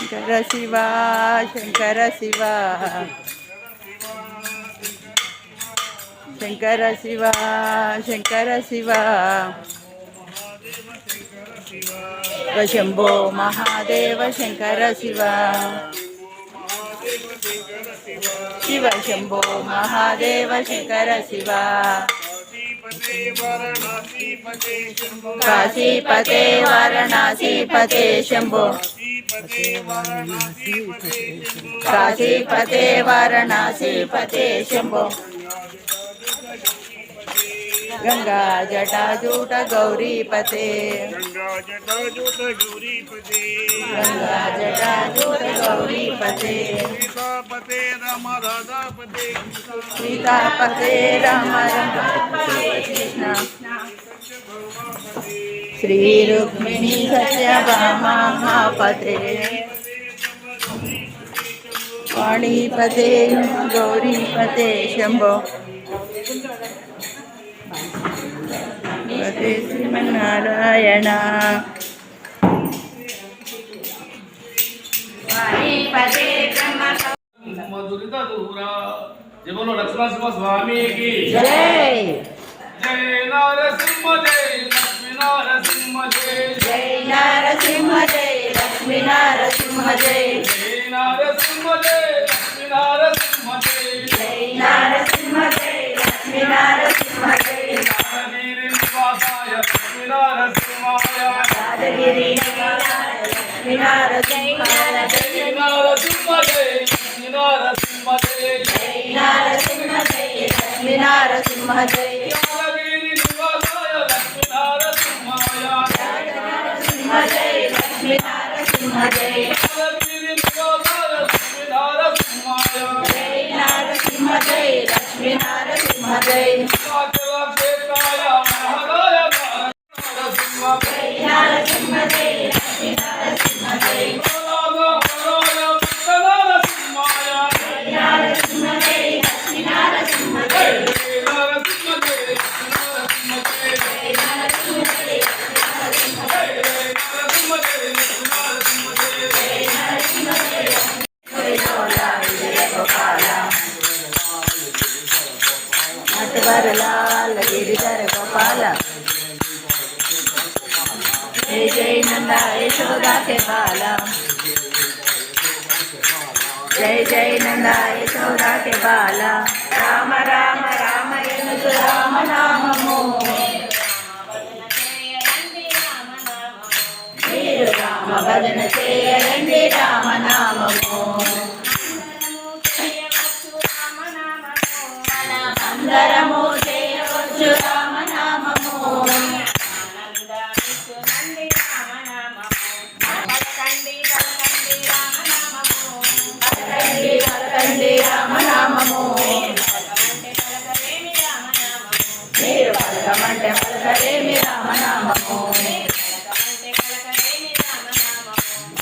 శంకర శివ శంకర శివ. శంకర శివ శంకర శివ. శంభో మహాదేవ శంకర శివ. శివ శంభో మహాదేవ శంకర శివ. కాశీపతే వారణాసీపతే శంభో. కాశీపతే వారణాసీపతే శంభో గంగా జటాజూట గౌరీపతే గంగా జటాజూట గౌరీపతే గంగా జటాజూట గౌరీపతే సీతాపతే రమ రాధాపతే సీతాపతే రామ కృష్ణ శ్రీ రుక్మిణీ సత్యభామాపతే వాణీపతే గౌరీపతే శంభో పతే శ్రీమన్నారాయణ మధురిత దూరా జబలో లక్ష్మణ స్వామికి। జై! జై నరసింహ నరసింహ జై జై నారసింహ జై లక్ష్మీ నారసింహ జై జై నరసింహ జై లక్ష్మీ నరసింహ జై జై నారసింహ జై లక్ష్మీ నారసింహ జై నారగిరి నివాసాయ లక్ష్మీ నరసింహాయ యాదగిరి నివాసాయ లక్ష్మీ నరసింహాయ జై జై నరసింహ జై లక్ష్మీ నరసింహ జై జై నారసింహ జై లక్ష్మీ నరసింహ జై నరసింహ జై జై నంద యశోదా के బాల. రామ రామ రామ ఎనుచు రామ నామము. మీరు రామ భజన చేయండి రామ నామము. అందరము కలకమంటే పలకరేమి రామనామము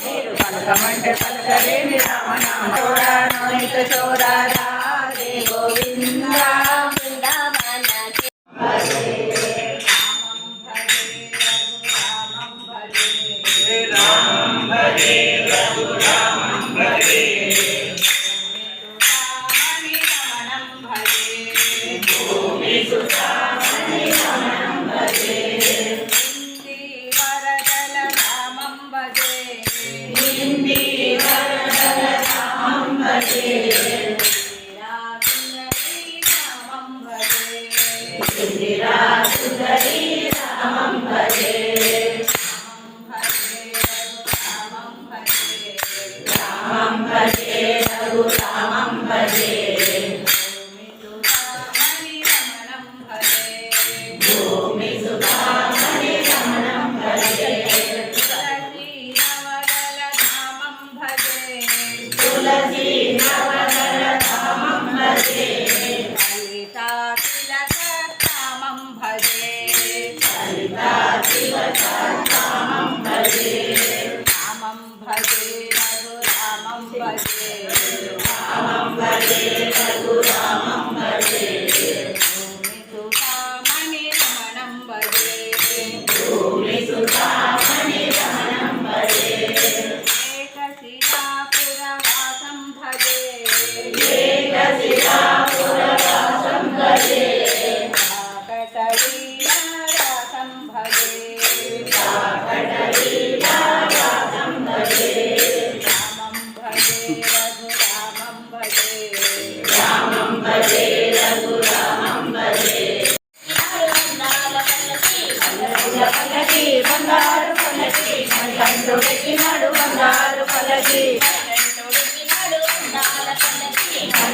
మీరు పలకమంటే పలకరేమి రామనామ చోరా నోనిత చోరా Radhe Govinda Ram Hare Raghuram Jesus.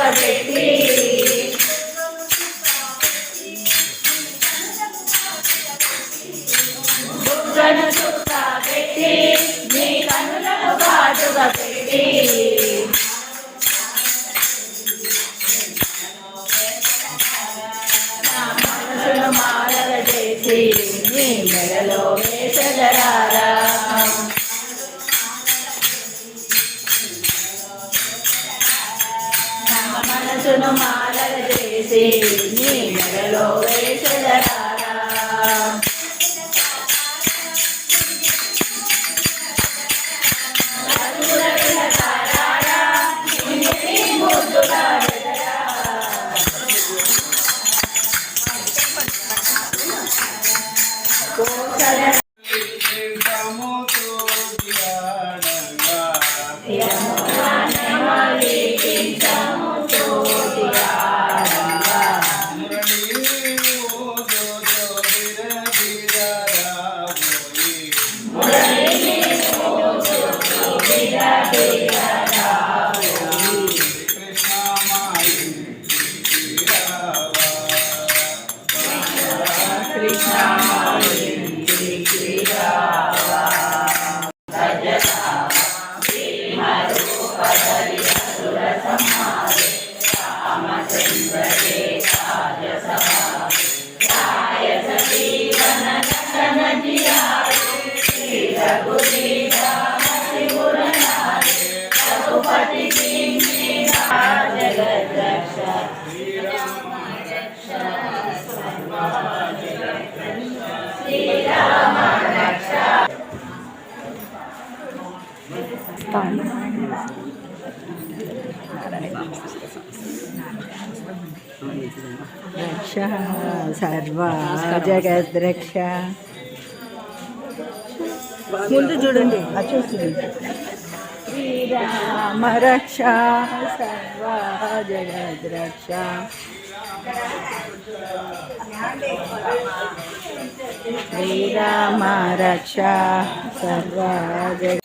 I'm sobre ti. చేసి నీ మెడలో వేసగరారా లిఖితముతో సర్వ జగద్రక్ష. ముందు చూడండి. అది చూస్తుంది శ్రీరామ రక్ష సర్వ జగద్రక్ష. శ్రీరామ రక్ష సర్వ జగ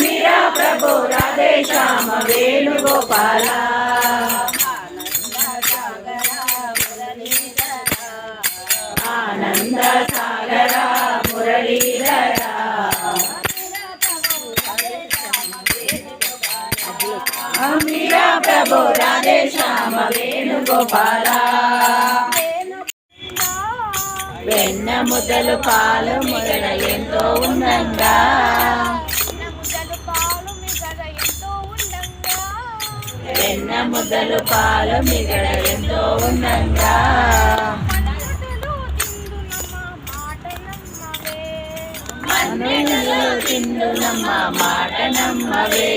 మీరా ప్రభు రాధే శ్యామ వేణుగోపాల. మీరా ప్రభు రాధే శ్యామ వేణు గోపాల వెన్న ముద్దలు పాలు మురళ ఎంతో ఉందంగా. వెన్న ముద్దలు పాలు మిగడ ఎంతో ఉందంగా. మనులు తిందునమ్మ మాట నమ్మవే.